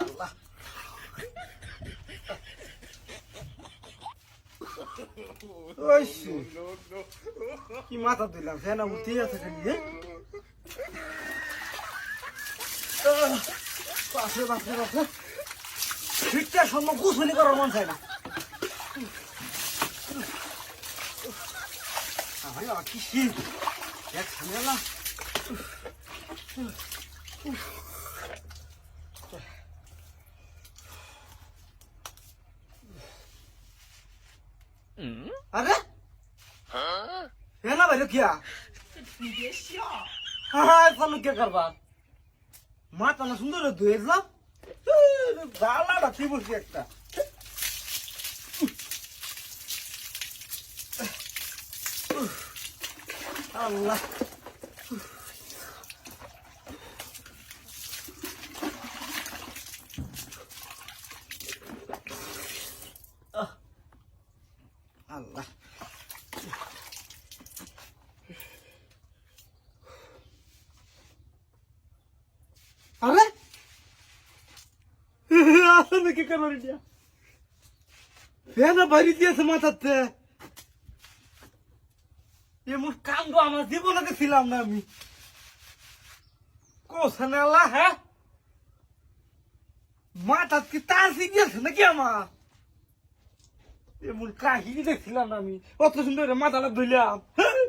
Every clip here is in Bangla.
আল্লাহ ওই সে। কি মাথা দিলাম ফ্যান উঠতে আছে খালি হ্যাঁ? আহ, বাপরে বাপরে বাপরে ঠিকটা সম্ভব গুছুনি করার মন চায় না 아니 아키씨 야 카메라 아래? 얘나 봐 이렇게 야 이게 싫어 아 삼육개 가봐 মাথা না সুন্দর ধুয়ে দিলাম ভালো না তুই বসে একটা আল্লাহ আহ, আল্লাহ আরে আসলে কি করব এটা ফেনা বাড়ি দিয়েছে মাথাতে এমন কাণ্ড আমার জীবনে দেখছিলাম না আমি। কোসানে আল্লাহ হ্যাঁ? মাথা কি তার শিখিয়েছে নাকি আমার? এমন কাহিনী দেখছিলাম না আমি। অত সুন্দর মাথাটা ধুইলাম। হ্যাঁ?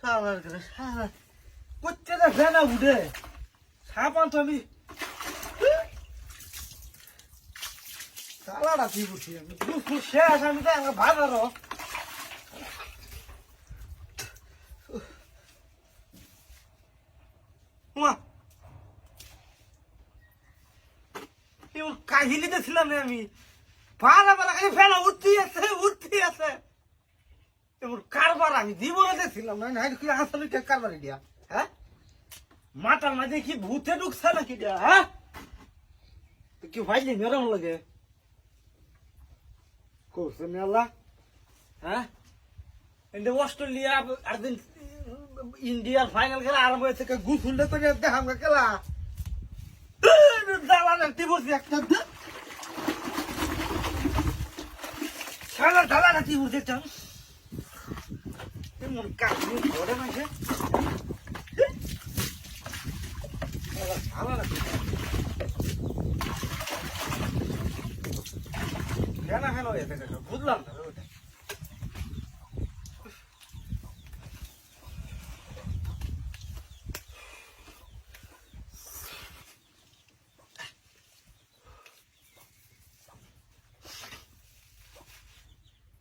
সালার করে সালা প্রত্যেকটা ফেনা উঠে। সাপান তো আমি সালাটা কি বুঝি আমি দুপুর শেষ, আমি তো আমার মা। এমন কাহিনীতে ছিলাম আমি। ভাড়া ভাড়া খালি ফেনা উঠতেই আছে উঠতেই আছে। এমন কারবার আমি জীবনে দেখছিলাম না না কি আসলে কারবার দিয়া হ্যাঁ? মাথার মাঝে কি ভূতে ঢুকছে নাকি দিয়া হ্যাঁ? কি ভাইলি মেরম লাগে। করছে মেলা হ্যাঁ? এন্ড অস্ট্রেলিয়া, আর্জেন্ট ইন্ডিয়ার ফাইনাল খেলা আরম্ভ হয়েছে গুছুন্ডে করে দেখাম খেলা। জ্বালানের টিবুছি একটা খেলা জ্বালানা টিবুছি একটা এমন কাহিনী ঘরে মাঝে কেন হেন হয়েছে বুঝলাম না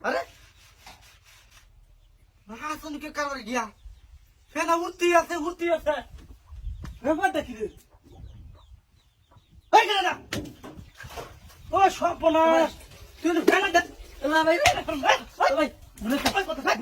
আরে! হাসনকে কারবার গিয়া ফেনা উঠতি আছে উঠতি আছে। ব্যাপার দেখি রে। ওই কেন না ও সর্বনাশ। তুই তো ফেনা দেখ না ভাই ভাই বুঝে ভাই কথা থাক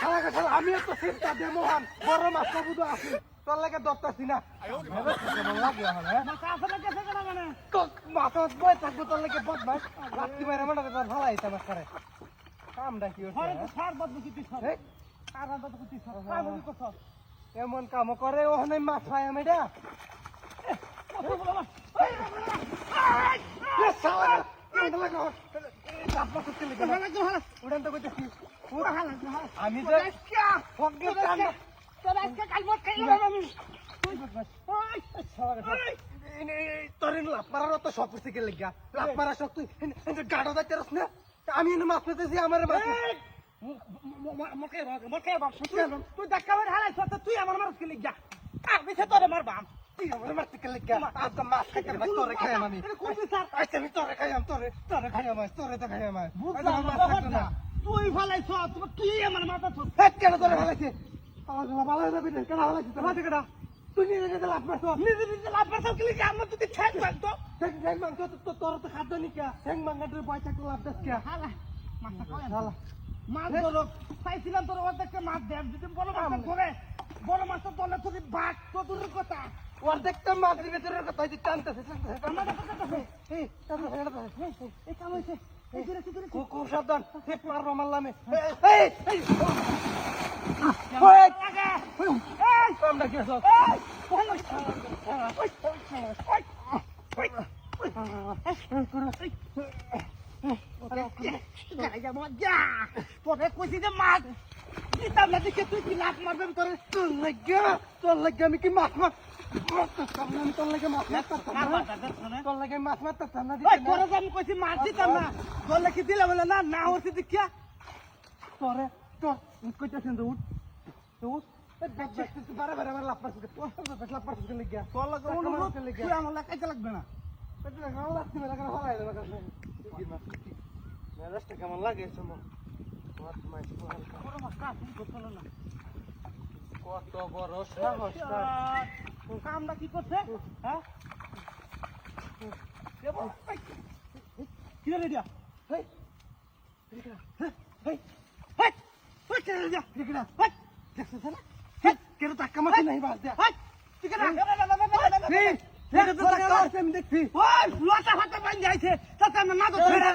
হ্যাঁ আমি তো চিন্তা দে বড় মাছ বুধ আছি তোর লাগে দত্তাছি না লাগে বই থাকব তোর লাগে বদমাস রাত্রি বাইরে মানে তোর আইতে আমার করে কামটা কি হচ্ছে এই? এমন কাম করে ওখানে মাছ পাই আমি এটা আমি তোর লাভ মারার তো শখ করতে গেলে গা লাভ মারা শখ তুই গাড়ো যাইতে না? আমি মাছ পেতেছি আমার মাছ তুই দেখা হারাই তুই আমার মানুষ গেলি যা আমি সে তোরে মারবাম তুই আমার মারতে কে আজ তো মাছ খাইতে ভাই তোরে খাইয়াম আমি। আচ্ছা আমি তোরে খাইয়াম তোরে তোরে খাইয়াম আজ তোরে তো খাইয়াম আজ মাছ খাইতো না। তুই ফালাইছ তুমি কি আমার মাথা তো হেট কেন তোরে ভালাইছে আমার জন্য ভালো যাবি না কেন ভালাইছে তোর? হাতে কেটা তুই নিজে লাভ মারছ। নিজে নিজে লাভ পারছ কি লিখে আমার যদি ঠ্যাক মারতো? ঠ্যাং ঠ্যাং মাংস তো তো তোর তো খাদ্য নি কে ঠ্যাং মাংসের পয়সা তো লাভ দাস কে হালা মাছটা কয় হালা মাছ ধরো চাইছিলাম তোর অর্ধেকটা মাছ দেব যদি বড় মাছ ধরে বড় মাছ তো তলে তুই বাঘ তো দূরের কথা অর্ধেকটা মাছ দিবে তোর কথা তুই টানতেছে আমাদের কথা কথা এই কাম হয়েছে খুব সাবধান ঠিক মারবো মারলামে কামটা কি আছে তোরে কইছি যে মাছ দিতাম না দেখে তুই কি লাভ মারবেন তোরে তোর লাগে তোর লাগে আমি কি মাছ আমি তোর লাগে মাছ মারতাম তোর লাগে মাছ মারতাম না তোরে আমি কইছি মাছ দিতাম না তোর লাগি দিলাম বলে না না হচ্ছে দেখিয়া তোরে তোর কইতাছেন তো উঠ তো উঠ বারে বারে লাভ পারছিস লাভ পারছিস লাগবে না। কেমন লাগে কত বড় সাহস কামটা কি করছে হ্যাঁ কি রে দিয়া হেই হেই হেই হেই কি রে দিয়া দেখনা হেই দেখছিস না হেই টাকা মাছি নাই বাস দে হেই ঠিক আছে আমি দেখছি ওই লতা ফাটা বান যাইছে তাতে আমি না তো ছেড়ে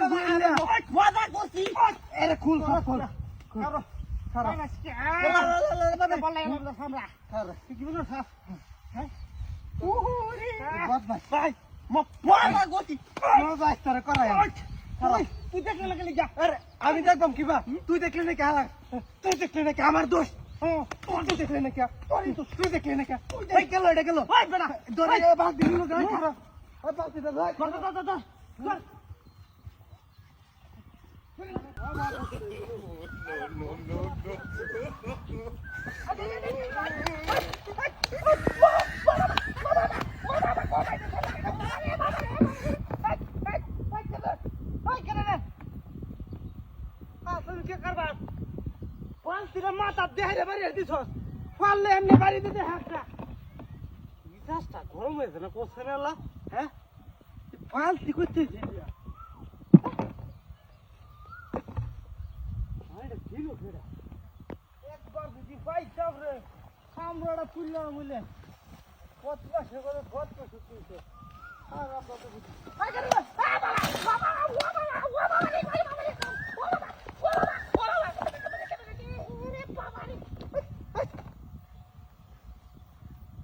ওই ওয়াদা করছি এরে খুল সব খুল কারও খারাপ বলে আমরা খারাপ কি বলো স্যার হ্যাঁ বদমাস ভাই মো ওয়াদা করছি নো যাস তোরে করাই ওই তুই দেখলে লাগলে যা আরে দেখবাম কিবা তুই দেখলি নাকি তুই দেখলি নাকি আমার দোষ দেখলি নাকি তোর দোষ তুই দেখলি নাকি এই গেল এটা গেল ওই বেটা দরে বাস দিল গায় খারাপ ওই বাস দিল ধর ধর ধর ধর ধর মাথা দেহারে বাড়ি দিছ পারলে এমনি বাড়ি দিতে হাতটা মিজাজটা হয়েছে না কোসেন আল্লাহ হ্যাঁ ফালতি করতেছে একবার যদি পাইতাম রে কামড়াটা তুললাম বলে কত পাশে করে কত পাশে তুলছে আর আমরা তো বুঝি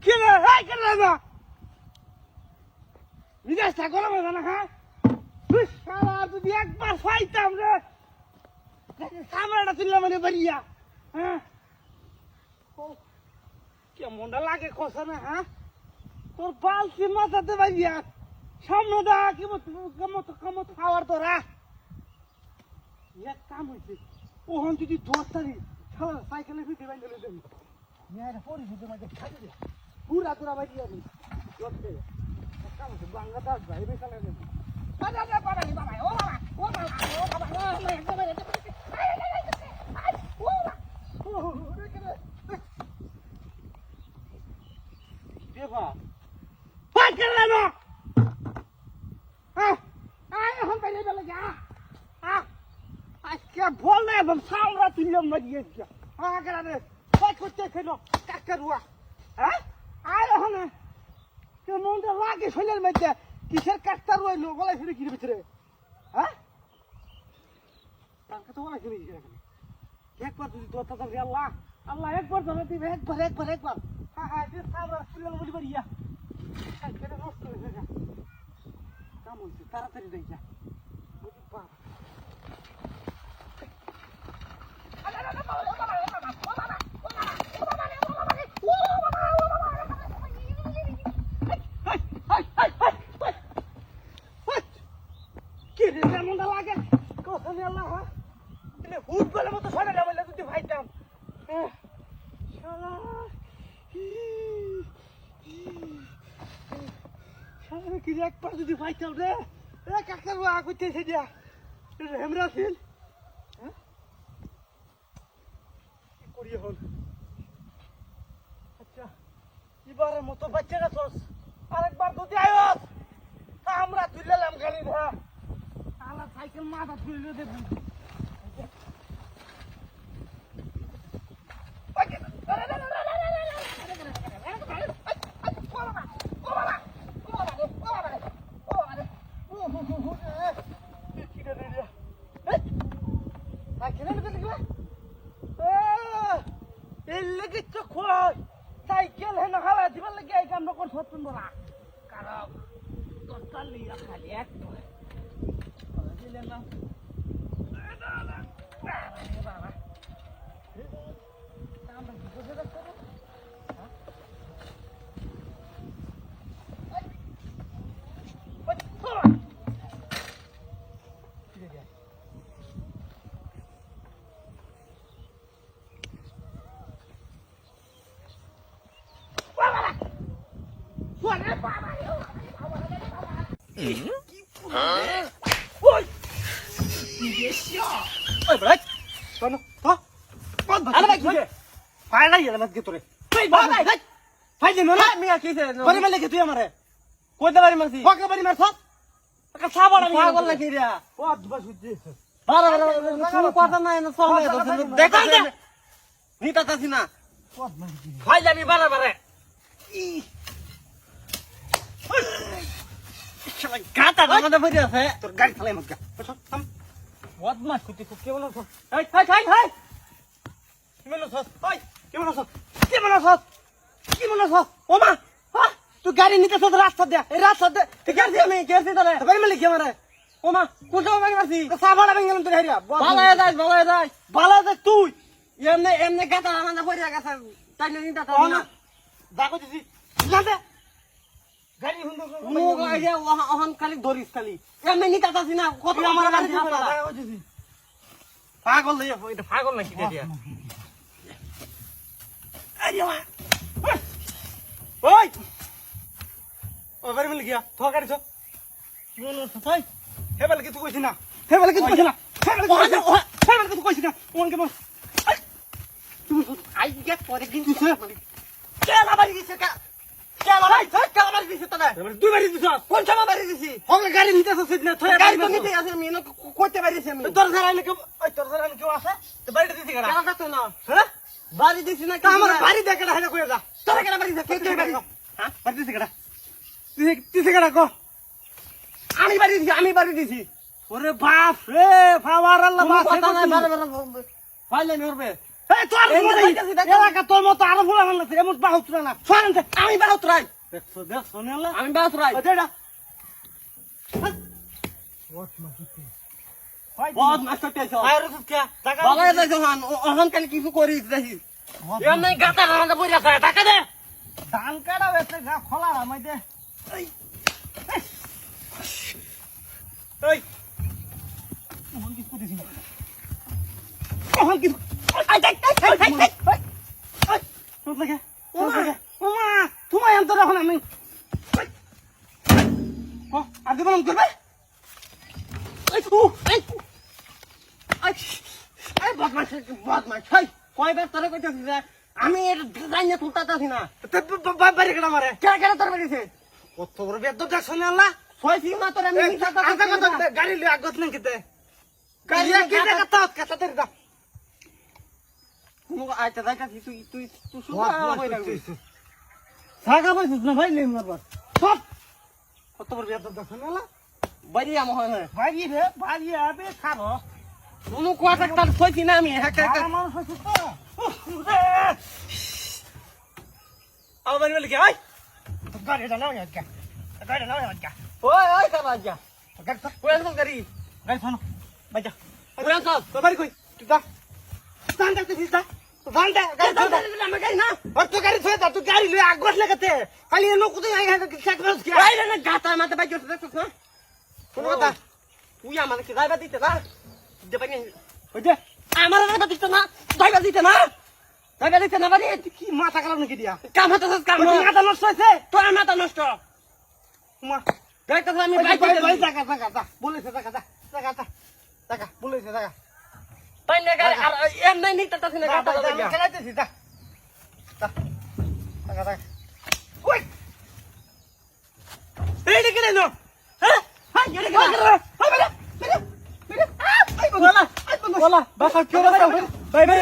কে রে হাই কে রে না হ্যাঁ? শালা, যদি একবার পাইতাম রে। কামড়াটা তুললাম মানে বাড়িয়া হ্যাঁ? কেমনটা লাগে খসা না হ্যাঁ? তোর বালতি মাথাতে বাড়িয়া সামনে দা কি কেমত কেমত খাওয়ার তোরা এক কাম হয়েছে ওহন যদি দশটারি শালা সাইকেলে ফিটে বাইলে দেন মেয়েরা পরি ফিটে মাঝে পুরা তোরা বাড়িয়া আমি দশটে কাম হয়েছে বাংলা দাস ভাই বেসালে দেন বাবা বাবা বাবা ও বাবা কেমনটা লাগে শৈলের মধ্যে কিসের কাঠটা রইল গলায় ফিরে কিনে ভিতরে? হ্যাঁ? টাকা তো গলায় গেছে এখানে? একবার যদি দরটা ধরবি আল্লাহ আল্লাহ একবার ধরে দিবে, একবার একবার একবার। হ্যাঁ হ্যাঁ যে সামরা তুললাম বলি বাড়িয়া কেটে নষ্ট হয়ে যা কাম হয়েছে? তাড়াতাড়ি দেখ যা বুঝি বাবা কি রে এমনটা লাগে কথা নিয়ে আল্লাহ হ্যাঁ দিলে হুট বলে মতো শোনা যাবে না যদি ভাইতাম শালা আমি কি রে একবার যদি পাইতাম রে? এ কাকার বা কইতেছে দিয়া? হেমরা ছিল। হ্যাঁ? করি এখন? আচ্ছা এবারের মতো বাচ্চা গেছস আরেকবার যদি আয়স আমরা তুললাম গাড়ি ধা আলা সাইকেল মাথা তুলে দেব সাইকেল হেন হালা দিবার লাগে এই কাম করছ তোমরা কারণ দশটা লিয়া খালি এক করে দিলেন না ওই বড় কোন হ্যাঁ কোন আরে ভাই, কি রে? ফাই নাই এর মধ্যে তোরে তুই ভাই ভাই ফাই দিন না মিয়া কিছে বাড়ি মারলে কি তুই আমারে কইতে পারি মারছি ফাঁকা বাড়ি মারছ কা সাবড় আমি পাগল পাগল নাকি নাকি রে ও আদবা শুদ্ধি বারে বারে কোনো কথা নাই না চলে দেখা নিতা তাছি না মারি যাবি বারে বারে গাতা আমাদের ভরি আছে। তোর গাড়ি চালাই মত গা। বদমাস কুতি খুব কেমন আছো? এই হাই হাই হাই কি মনে হস ওই কি মনে হস কি মনে হস কি মনে হস ও মা! হ্যাঁ তুই গাড়ি নিতে তো রাস্তা দে এই রাস্তা দে আছে আমি তো গাড়ি মালিক কি আমারে? ও মা বাকি মারছি? তো সাবাড়া ভেঙে গেলাম তোর হেরিয়া ভালো দে তুই। এমনি এমনি গাতা আমাদের ভরি গেছে। তাই নিতা না। দেখো দিছি না মুখ আইয়া ওহন খালি ধরিস খালি। এমনি নিতা তাছি না কত আমার পাগল এটা পাগল নাকি দিয়া? ওই! ও গাড়ি মালিক গিয়া তো গাড়ি তো কি মনে হস ভাই? হে বলে কিছু কইছি না। হে বলে কিছু কইছি না। হে বলে না। হে বলে কিছু না। ওন কে বল আই গেট পরে কিন্তু দিছে কা বাড়ি কেলা বাড়ি দিছে। কোন না হ্যাঁ? বাড়ি দিছি না আমার বাড়ি দেখে না হেনা যা। তোরা কেলা বাড়ি কে বাড়ি বাড়ি দিছি? কেডা? তুই কেডা কো। আমি বাড়ি দিছি আমি বাড়ি দিছি। ওরে বাপ রে ফাওয়ার আল্লাহ বাপ কথা নাই দেখো। এলাকা তোর মতো আরও ফুলা মানলে এমন বাহুত না। আমি বাহুত রাই দেখছ দেখছ আমি বাহুত রাই ওদেডা বহুত মাস্টার টেছো আরে তো কে টাকা বাবা এটা যখন অহন কাল কিছু করিস এমনি গাতা টাকা দে। ধান কাটা বেছে গা খোলা আমাই দে। এই। এই। কি না। মোহন তোমায় আনতো এখন আমি আর দিব করবে আমি কত বড় বেদ দেখছ না আল্লাহ কথা গাড়ি আগত না কিতে গাড়ি কি জায়গা তাত কথা তের দা মুখ আইতা যাইতাছি তুই তুই তুই শুধু বই রাখবি থাকা পাইছিস না ভাই নেই মারবার সব। কত বড় বেদ দেখছ না বাড়ি হয় রে আবে খাব। কোয়াটা তার সিং আমি একটা একটা মানুষ হইছিস তো। আমার বাড়ি বলে কি আই গাড়িটা নাও ইয়াকা গাড়িটা নাও ইয়াকা ওই ওই কাবা যা। গাড়ি তো কোন কোন গাড়ি। গাড়ি থানো বাজা কোন সব। তো বাড়ি কই? তুই দা দান দে তুই দা দে গাড়ি দান দে। আমি গাড়ি না। আর তো গাড়ি ছয় দা তুই গাড়ি লয়ে আগত লাগাতে খালি এনো কোথায় আই গেছে চেক করছ কি বাইরে না গাতা মাতে বাইরে দেখছিস না কোন কথা। তুই আমাকে কি যাইবা দিতে না দিতে পারি ওই যে আমার যাইবা দিতে না যাইবা দিতে না। যাইবা দিতে না বাড়ি কি মাথা কালাম নাকি দিয়া? কাম হতে কাম তোর মাথা নষ্ট হয়েছে তোর মাথা নষ্ট। উমা যাইতাছে আমি ভাই বাইক টাকা টাকা টাকা বলেছে টাকা টাকা টাকা টাকা বলেছে টাকা তাই না গাড়ি আর এম নাই নি তাতাছে না গাড়ি আমি লাগা খেলাইতেছি টাকা টাকা ওই! এই দিকে নো হ্যাঁ? নো। বেটা বেটা বেটা আই আই বাসা কি ভাই ভাই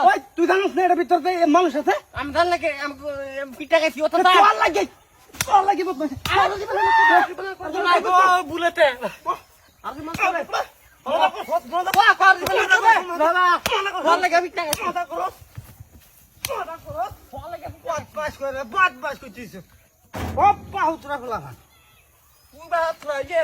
ভাই তুই জানিস না ভিতর মানুষ আছে? আমি জান লাগে আমি পিটা গেছি ওটা তা লাগে। তোর লাগে বদমাশ নাই গো বুলেটে। আরে মাস করে বাবা বাবা কর দিবে বাবা ফোন লাগে পিটা গেছি বদমাশ করে বদমাশ করছিস। ও পাহুতরা ফেলা তুই বাত না যে